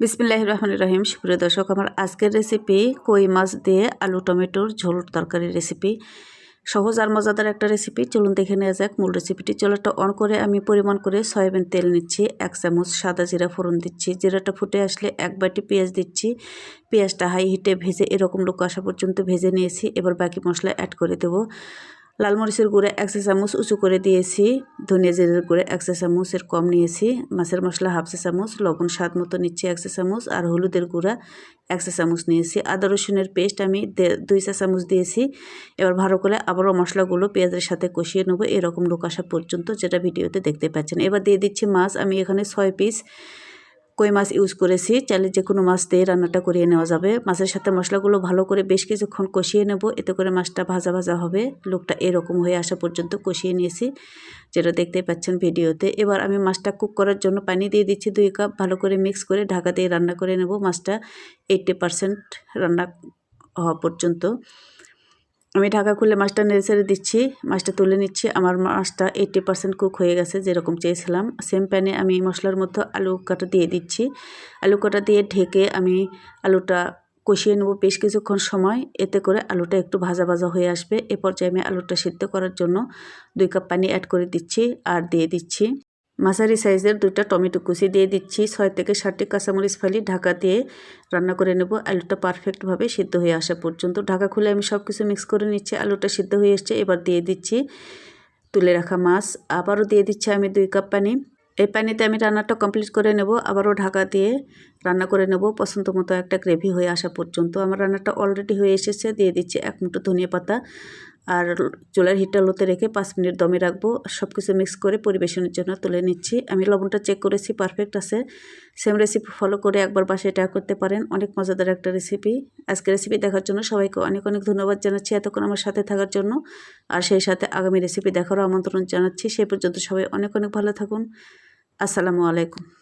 বিসমিল্লাহ রহমান রহিম। সুপ্রিয় দর্শক, আমার আজকের রেসিপি কই মাছ দিয়ে আলু, টমেটোর ঝোল তরকারি রেসিপি সহজ আর মজাদার একটা রেসিপি চলুন দেখে নেওয়া যাক মূল রেসিপিটি চুলাটা অন করে আমি পরিমাণ করে সয়াবিন তেল নিচ্ছি, এক চামচ সাদা জিরা ফোড়ন দিচ্ছি। জিরাটা ফুটে আসলে এক বাটি পেঁয়াজ দিচ্ছি। পেঁয়াজটা হাই হিটে ভেজে এরকম লোক আসা পর্যন্ত ভেজে নিয়েছি। এবার বাকি মশলা অ্যাড করে দেবো। লাল মরিচের গুঁড়ো এক চা চামচ উঁচু করে দিয়েছি, ধনিয়া জিরের গুঁড়ো এক চা চামচের কম নিয়েছি, মাছের মশলা হাফ চা চামচ, লবণ স্বাদ মতো নিচ্ছি এক চা চামচ আর হলুদের গুঁড়া এক চা চামচ নিয়েছি। আদা রসুনের পেস্ট আমি দুই চা চামচ দিয়েছি। এবার ভালো করে আবারও মশলাগুলো পেঁয়াজের সাথে কষিয়ে নেব এরকম লোক আসা পর্যন্ত, যেটা ভিডিওতে দেখতে পাচ্ছেন। এবার দিয়ে দিচ্ছি মাছ, আমি এখানে ছয় পিস কই মাছ ইউজ করেছি, চাইলে যে কোনো মাছ দিয়ে রান্নাটা করিয়ে নেওয়া যাবে। মাছের সাথে মশলাগুলো ভালো করে বেশ কিছুক্ষণ কষিয়ে নেব, এতে করে মাছটা ভাজা ভাজা হবে। লোকটা এরকম হয়ে আসা পর্যন্ত কষিয়ে নিয়েছি, যেটা দেখতে পাচ্ছেন ভিডিওতে। এবার আমি মাছটা কুক করার জন্য পানি দিয়ে দিচ্ছি দুই কাপ, ভালো করে মিক্স করে ঢাকা দিয়ে রান্না করে নেব। মাছটা এইটটি পারসেন্ট রান্না হওয়া পর্যন্ত। আমি ঢাকা খুলে মাছটা নেড়ে দিচ্ছি, মাছটা তুলে নিচ্ছি। আমার মাছটা এইটটি পার্সেন্ট কুক হয়ে গেছে, যেরকম চেয়েছিলাম। সেম প্যানে আমি মশলার মধ্যে আলু কাটা দিয়ে দিচ্ছি। আলু কাটা দিয়ে ঢেকে আমি আলুটা কষিয়ে নেব বেশ কিছুক্ষণ সময়। এতে করে আলুটা একটু ভাজা ভাজা হয়ে আসবে। এ পর্যায়ে আমি আলুটা সিদ্ধ করার জন্য দুই কাপ পানি অ্যাড করে দিচ্ছি আর দিয়ে দিচ্ছি। মাঝারি সাইজের দুটা টমেটো কুচি দিয়ে দিচ্ছি। ছয় থেকে ষাটটি কাঁচামরিচ ফালি ঢাকা দিয়ে রান্না করে নেব। আলুটা পারফেক্টভাবে সিদ্ধ হয়ে আসা পর্যন্ত। ঢাকা খুলে আমি সব কিছু মিক্স করে নিচ্ছি। আলুটা সিদ্ধ হয়ে এসছে, এবার দিয়ে দিচ্ছি তুলে রাখা মাছ। আবারও দিয়ে দিচ্ছি আমি দুই কাপ পানি। এই পানিতে আমি রান্নাটা কমপ্লিট করে নেব। আবারও ঢাকা দিয়ে রান্না করে নেব। পছন্দ মতো একটা গ্রেভি হয়ে আসা পর্যন্ত। আমার রান্নাটা অলরেডি হয়ে এসেছে। দিয়ে দিচ্ছি এক মুঠো ধনিয়া পাতা। আর চুলার হিটটা লোতে রেখে পাঁচ মিনিট দমে রাখব। সব কিছু মিক্স করে পরিবেশনের জন্য তুলে নিচ্ছি। আমি লবণটা চেক করেছি পারফেক্ট আছে। সেম রেসিপি ফলো করে একবার বাসায় ট্রাই করতে পারেন। অনেক মজাদার একটা রেসিপি আজকে রেসিপি দেখার জন্য সবাইকে অনেক অনেক ধন্যবাদ জানাচ্ছি এতক্ষণ আমার সাথে থাকার জন্য। আর সেই সাথে আগামী রেসিপি দেখারও আমন্ত্রণ জানাচ্ছি। সেই পর্যন্ত সবাই অনেক অনেক ভালো থাকুন। আসসালামু আলাইকুম।